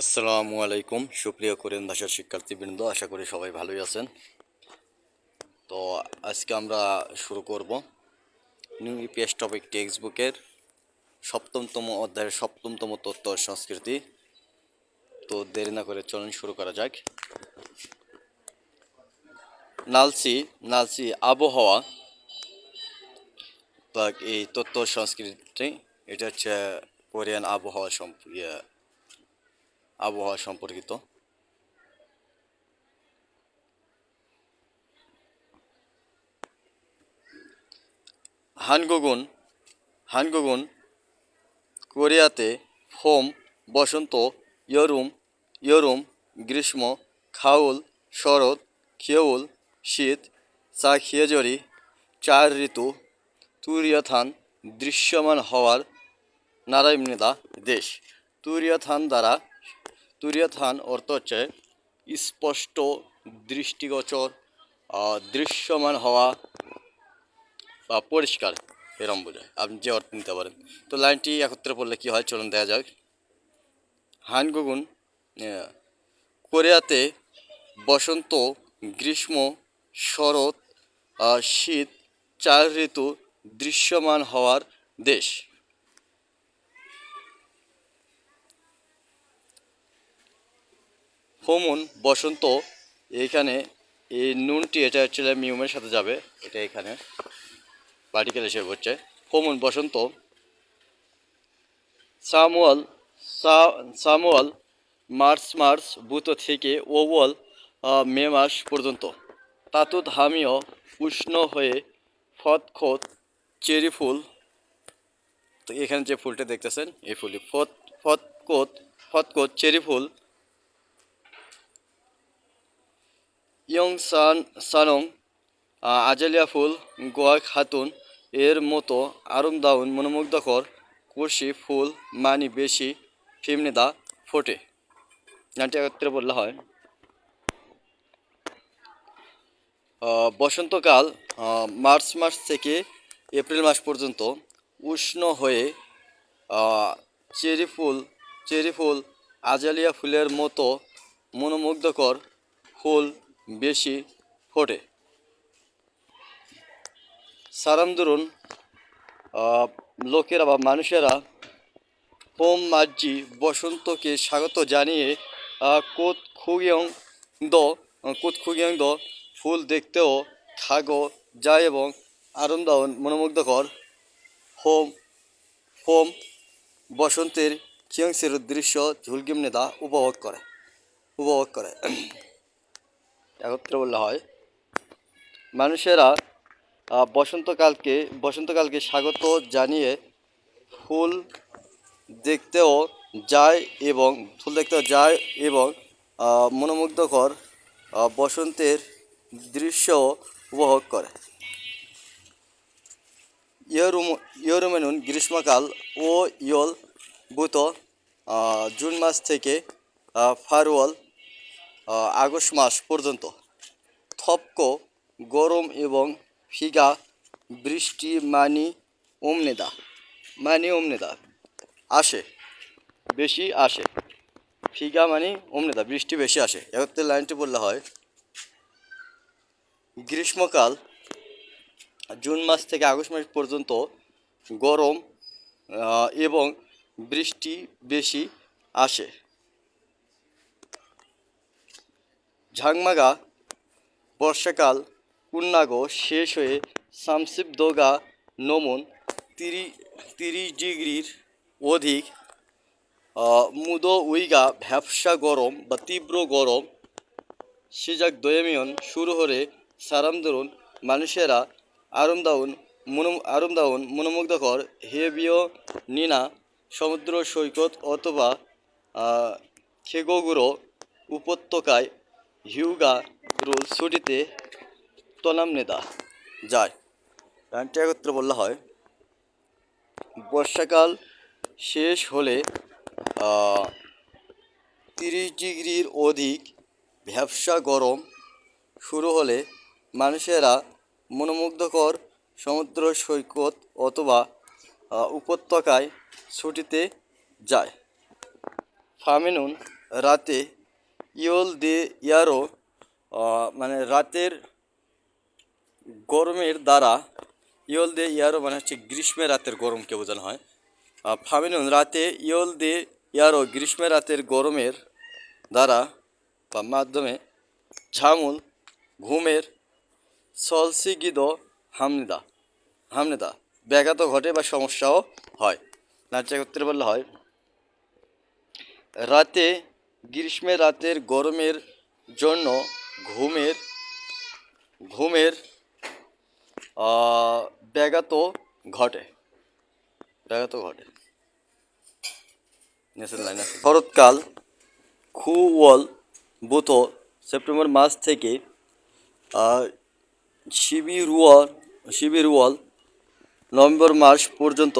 আসসালামু আলাইকুম। সুপ্রিয় কোরিয়ান ভাষার শিক্ষার্থীবৃন্দ আশা করি সবাই ভালোই আছেন। তো আজকে আমরা শুরু করব নিউ ইপিএস টপিক টেক্সট বুকের সপ্তমতম অধ্যায়ের সপ্তমতম তত্ত্ব সংস্কৃতি। তো দেরি না করে চলুন শুরু করা যাক। নালসি নালসি আবহাওয়া বা এই ও সংস্কৃতি এটা হচ্ছে কোরিয়ান আবহাওয়া সম্প ইয়ে, আবহাওয়া সম্পর্কিত। হানগুগুন হানগুগুন কোরিয়াতে হোম বসন্ত, ইয়রুম ইয়রুম, গ্রীষ্ম, খাউল, শরৎ, খেউল, শীত, চা খিয়েজরি চার ঋতু, তুরিয়াথান দৃশ্যমান হওয়ার নারায়ণদা দেশ। তুরিয়াথান দ্বারা তুরিয়াথান অর্থ হচ্ছে স্পষ্ট দৃষ্টিগোচর দৃশ্যমান হওয়া বা পরিষ্কার, এরম বোঝায়। আপনি যে অর্থ নিতে পারেন। তো লাইনটি একত্রে পড়লে কী হয়? চলুন দেখা যাক। হানগুগুন কোরিয়াতে বসন্ত, গ্রীষ্ম, শরৎ শীত চার ঋতু দৃশ্যমান হওয়ার দেশ। হোমন বসন্ত, এইখানে এই নুনটি, এটা হচ্ছে মিউমের সাথে যাবে, এটা এখানে পার্টিকেল হিসেবে হচ্ছে হোমন বসন্ত। সামুয়াল সামুয়াল, মার্চ মার্চ, বুত থেকে ওওয়াল মে মাস পর্যন্ত। তাতুত হামিও উষ্ণ হয়ে ফতখত চেরি ফুল, তো এখানে যে ফুলটা দেখতেছেন, এই ফুলটি ফত ফতকত ফতকত চেরি ফুল ইয়ং সান, সানং আজেলিয়া ফুল গোয়া খাতুন এর মতো আরামদাউন, মনোমুগ্ধকর কুশি ফুল, মানি, বেশি, ফিমনিদা ফোটে। গানটি একত্রে বললে হয় বসন্তকাল মার্চ মাস থেকে এপ্রিল মাস পর্যন্ত উষ্ণ হয়ে চেরি ফুল চেরি ফুল, আজালিয়া ফুলের মতো মনোমুগ্ধকর ফুল বেশি ফোটে। সারামদুরুন আহ, লোকেরা বা মানুষেরা হোম মার্জি বসন্তকে স্বাগত জানিয়ে কোত খুগিয়ং দ কোত খুগিয়ং দ ফুল দেখতেও খাগো যায় এবং আনন্দ মনোমুগ্ধকর। হোম হোম বসন্তের কিয়ংসের দৃশ্য ঝুলগিম নেতা উপভোগ করে উপভোগ করে। একত্রে বললে হয়। মানুষেরা বসন্তকালকে বসন্তকালকে স্বাগত জানিয়ে ফুল দেখতেও যায় এবং ফুল দেখতেও যায় এবং মনোমুগ্ধকর বসন্তের দৃশ্য উপভোগ করে। ইয়রুম ইয়রুমেনুন গ্রীষ্মকাল ও ইয়ল আহ, জুন মাস থেকে ফারওয়াল আগস্ট মাস পর্যন্ত। থপক, গরম এবং ফিগা, বৃষ্টি মানি ওমনেদা মানি ওমনেদা আসে, বেশি আসে। ফিগা মানি ওমনেদা বৃষ্টি বেশি আসে। একত্রে লাইনটি বললে হয়, গ্রীষ্মকাল, জুন মাস থেকে আগস্ট মাস পর্যন্ত গরম এবং বৃষ্টি বেশি আসে। ঝাংমাগা বর্ষাকাল পূর্ণাঙ্গ শেষ হয়ে সামসিবদোগা নমন তিরি, তিরিশ ডিগ্রির অধিক মুদো উইগা ভ্যাবসা গরম বা তীব্র গরম, সিজাক দয়ামিয়ন শুরু হলে সারামদরুন মানুষেরা আরামদাউন মনো আরামদাউন, মনোমুগ্ধকর হেবিও নিনা, সমুদ্র সৈকত অথবা খেগোগুরো উপত্যকায় হিউগা রুল ছুটিতে তনামনেদা যায়। গানটি একত্রে বললে হয়, বর্ষাকাল শেষ হলে তিরিশ ডিগ্রির অধিক ভ্যাবসা গরম শুরু হলে মানুষেরা মনোমুগ্ধকর সমুদ্র সৈকত অথবা উপত্যকায় ছুটিতে যায়। ফামিনুন রাতে ইয়ল দে ইয়ারো মানে রাতের গরমের দ্বারা ইয়ল দে ইয়ারো মানে হচ্ছে গ্রীষ্মের রাতের গরমকে বোঝানো হয়। আহ, ফামিনুন রাতে ইয়ল দে ইয়ারো গ্রীষ্মের রাতের গরমের দ্বারা বা মাধ্যমে ঝামুল ঘুমের সলসিগিদ হামনিদা হামনেদা ব্যাঘাত ঘটে বা সমস্যাও হয়। নাচা করতে বললে হয় রাতে গ্রীষ্মের রাতের গরমের জন্য ঘুমের ঘুমের ব্যাঘাত ঘটে। ব্যাঘাত ঘটে। শরৎকাল, খুওয়াল, বুতো, সেপ্টেম্বর মাস থেকে শিবিরুয়াল শিবিরুয়াল, নভেম্বর মাস পর্যন্ত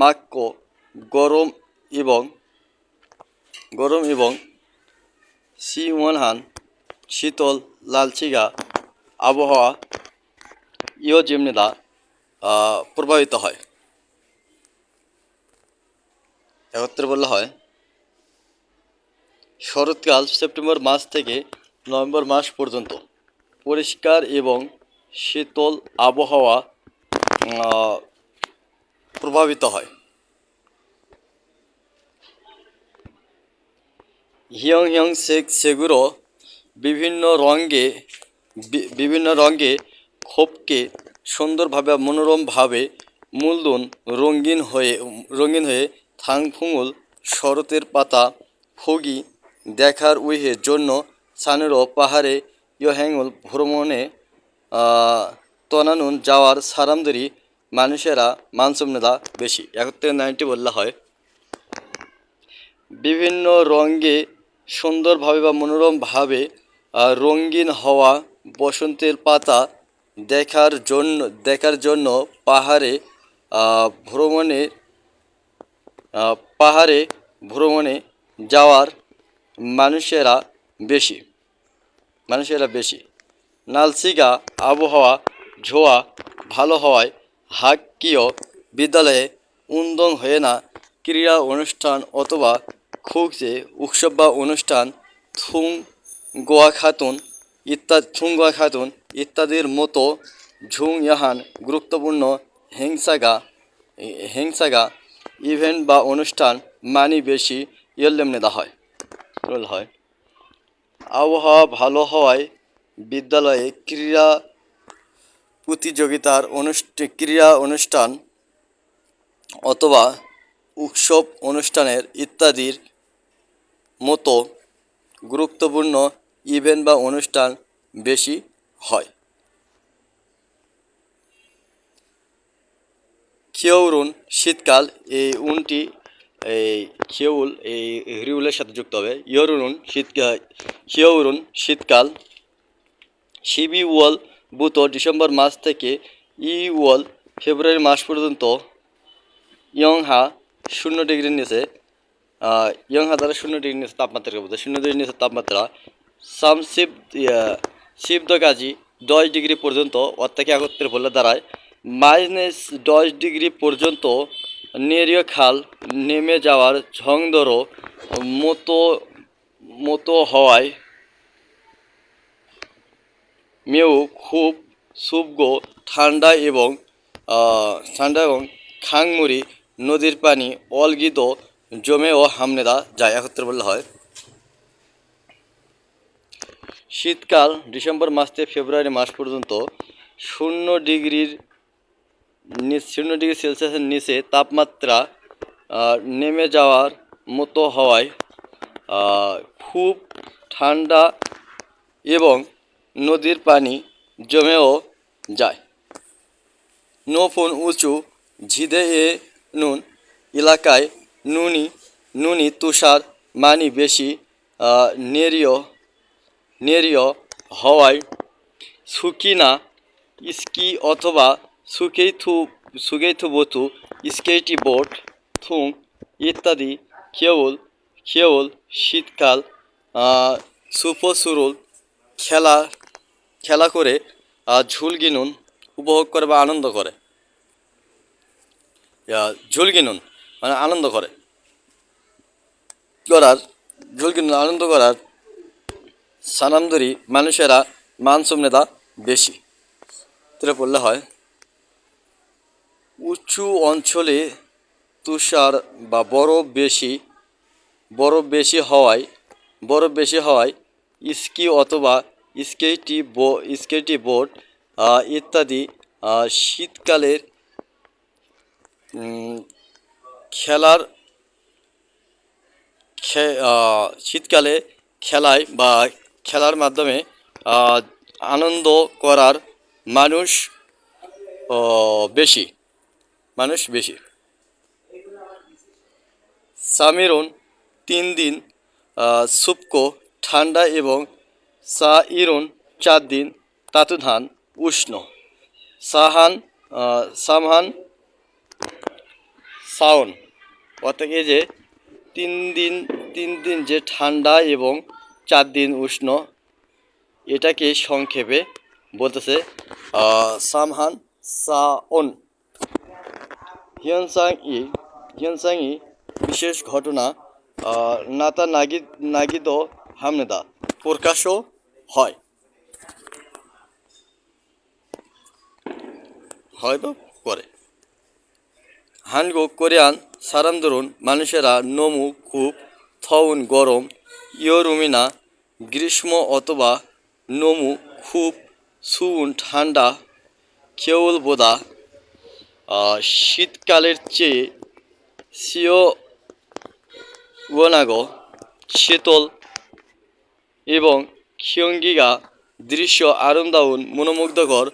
মাক্য গরম এবং গরম এবং সিওয়ানহান শীতল, লালচিগা আবহাওয়া ইয় যেমনিদা প্রভাবিত হয়। একত্রে বললে হয়, শরৎকাল সেপ্টেম্বর মাস থেকে নভেম্বর মাস পর্যন্ত পরিষ্কার এবং শীতল আবহাওয়া প্রভাবিত হয়। হিয়ং হিয়ং সেক সেগুলো বিভিন্ন রঙে বিভিন্ন রঙে ক্ষোভকে সুন্দরভাবে, মনোরমভাবে মূলদুন রঙিন হয়ে রঙিন হয়ে থাংফুঙুল শরতের পাতা ফগি দেখার উইহের জন্য সানেরও পাহাড়ে ইয়হ্যাঙ্গুল ভ্রমণে তনানুন যাওয়ার সারামদারি মানুষেরা মানসুমনেদা বেশি। একত্রে নাইনটি বললে হয়। বিভিন্ন রঙে সুন্দরভাবে বা মনোরমভাবে রঙিন হওয়া, বসন্তের পাতা দেখার জন্য দেখার জন্য পাহাড়ে ভ্রমণে পাহাড়ে ভ্রমণে যাওয়ার মানুষেরা বেশি মানুষেরা বেশি। নালসিগা আবহাওয়া, ঝোয়া ভালো হওয়ায় হাক্কিয় বিদ্যালয়ে উন্দং হয়ে না, ক্রীড়া অনুষ্ঠান অথবা খুকজে উৎসব বা অনুষ্ঠান, থুং গোয়া খাতুন ইত্যাদি থুং গোয়া খাতুন ইত্যাদির মতো ঝুং ইয়াহান গুরুত্বপূর্ণ হিংসাগা হিংসাগা ইভেন্ট বা অনুষ্ঠান মানি বেশি ইয়েলেমনে দা হয়। হয়। আবহাওয়া ভালো হওয়ায় বিদ্যালয়ে ক্রীড়া প্রতিযোগিতার অনুষ্ঠান ক্রীড়া অনুষ্ঠান অথবা উৎসব অনুষ্ঠানের ইত্যাদির মতো গুরুত্বপূর্ণ ইভেন্ট বা অনুষ্ঠান বেশি হয়। খিয়ৌরুন শীতকাল এই উনটি, এই খেউল, এই হরিউলের সাথে যুক্ত হবে। ইয়রুন শীতকাল খিয়ৌরুন শীতকাল শিবি ওয়াল বুত ডিসেম্বর মাস থেকে ই ওয়াল ফেব্রুয়ারি মাস পর্যন্ত ইয়ংহা শূন্য ডিগ্রির নিচে আহ, ইয়ংহা দ্বারা শূন্য ডিগ্রির নিচে তাপমাত্রাকে বোঝায় শূন্য ডিগ্রির নিচে তাপমাত্রা সাম শিব শিবদ কাজী দশ ডিগ্রি পর্যন্ত অর্থাৎ একত্রে বলে দাঁড়ায়। মাইনাস দশ ডিগ্রি পর্যন্ত নেরিয় খাল নেমে যাওয়ার ঝংদর মতো মতো হওয়ায় মেউ খুব শুভ্র ঠান্ডা এবং ঠান্ডা এবং খাংমুড়ি নদীর পানি অলগিত জমে ও হামনেদা যায়, একত্রে বললে হয়। শীতকাল ডিসেম্বর মাস থেকে ফেব্রুয়ারি মাস পর্যন্ত শূন্য ডিগ্রির শূন্য ডিগ্রি সেলসিয়াসের নিচে তাপমাত্রা নেমে যাওয়ার মতো হওয়ায় খুব ঠান্ডা এবং নদীর পানি জমেও যায়। নফুন উঁচু ঝিদে এ নুন এলাকায় নুনি নুনি তুষার মানি বেশি নেরিয় নেরিয় হওয়ায় সুকিনা স্কি অথবা সুকেইথু সুগেইথু বতু স্কেটি বোট থুং ইত্যাদি কেবল কেবল শীতকাল সুপসুরুল খেলা খেলা করে আহ, ঝুল গিনুন উপভোগ করে বা আনন্দ করে। আহ, ঝুল গিনুন মানে আনন্দ করে। করার ঝুলকি আনন্দ করার সানামদরি মানুষেরা মানসম্যতা বেশি। এটা বললে হয়, উঁচু অঞ্চলে তুষার বা বরফ বেশি বরফ বেশি হওয়ায়, বরফ বেশি হওয়ায় স্কি অথবা স্কেটি বো স্কেটি বোর্ড ইত্যাদি শীতকালের খেলার শীতকালে খেলায় বা খেলার মাধ্যমে আনন্দ করার মানুষ বেশি মানুষ বেশি। সামিরুন তিন দিন সুপকো ঠান্ডা এবং সা ইরুন চার দিন তাতুধান উষ্ণ। সাহান সামহান, সাউন। অর্থাৎ এই যে তিন দিন তিন দিন যে ঠান্ডা এবং চার দিন উষ্ণ, এটাকে সংক্ষেপে বলতেছে সামহান সাওন হিয়নসাং ই হিয়নসাং ই বিশেষ ঘটনা নাতা নাগিদ নাগিদ হামনেদা প্রকাশও হয়। হয়তো করে হানগো কোরিয়ান সারান্দরুন, মানুষেরা নমু, কূপ, থউন, গরম, ইয়রুমিনা, গ্রীষ্ম অথবা নমু খুব সুন ঠান্ডা কেউল বোদা শীতকালের চেয়ে সিও শীতল এবং খিয়ঙ্গিগা দৃশ্য আরামদাউন মনোমুগ্ধকর,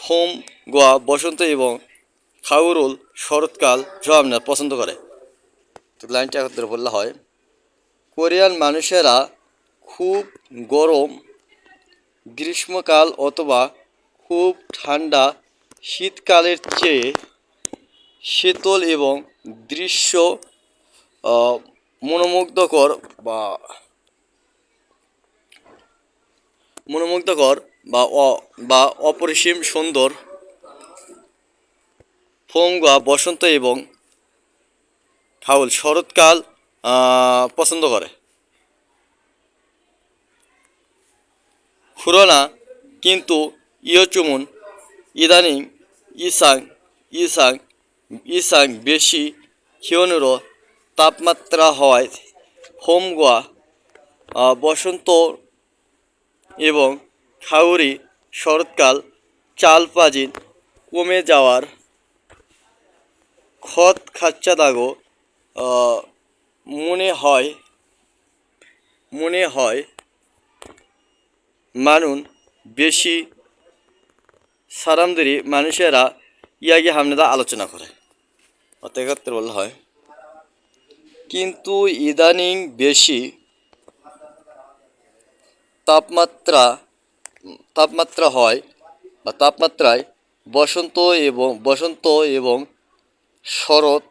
ফোম গোয়া, বসন্ত এবং খাউরুল শরৎকাল জমনা পছন্দ করে। তো লাইনটা একত্রে বললে হয়, কোরিয়ান মানুষেরা খুব গরম গ্রীষ্মকাল অথবা খুব ঠান্ডা শীতকালের চেয়ে শীতল এবং দৃশ্য মনোমুগ্ধকর বা মনোমুগ্ধকর বা বা অপরিসীম সুন্দর ফোঙ্গা, বসন্ত এবং খাউল শরৎকাল পছন্দ করে। খুরনা কিন্তু ইয়চুমুন ইদানিং ইসাং ইসাং ইসাং বেশি হিয়নুরো তাপমাত্রা হওয়ায় হোমগোয়া বসন্ত এবং খাউরি শরৎকাল চালপাজিন কমে যাওয়ার খত খাচ্চা দাগো মনে হয় মনে হয় মানুন বেশি সারামদেরি মানুষেরা ইয়াগে হামনেদা আলোচনা করে। এক্ষেত্রে বলা হয়। কিন্তু ইদানিং বেশি তাপমাত্রা তাপমাত্রা হয় বা তাপমাত্রায় বসন্ত এবং বসন্ত এবং শরৎ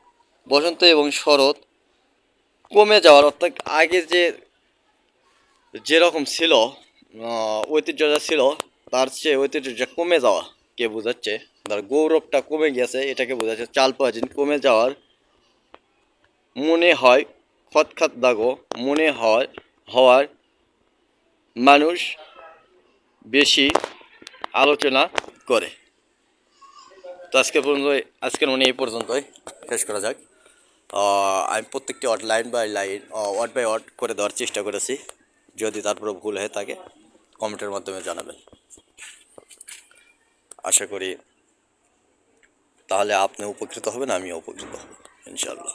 বসন্ত এবং শরৎ কমে যাওয়ার অর্থাৎ আগে যে যেরকম ছিল আহ, ঐতিহ্যটা ছিল তার চেয়ে ঐতিহ্যটা কমে যাওয়া কে বোঝাচ্ছে? তার গৌরবটা কমে গেছে এটাকে বোঝাচ্ছে চাল পাওয়া কমে যাওয়ার মনে হয় খতখাত দাগো মনে হয় হওয়ার মানুষ বেশি আলোচনা করে। তো আজকে পর্যন্ত আজকের মনে এই পর্যন্তই। শেষ করা যাক। আমি প্রত্যেকটি অট line by line word by word করে দেওয়ার চেষ্টা করেছি। যদি তারপরে ভুল হয়ে থাকে, কমেন্টের মাধ্যমে জানাবেন। আশা করি তাহলে আপনি উপকৃত হবেন, আমিও উপকৃত হব ইনশাল্লাহ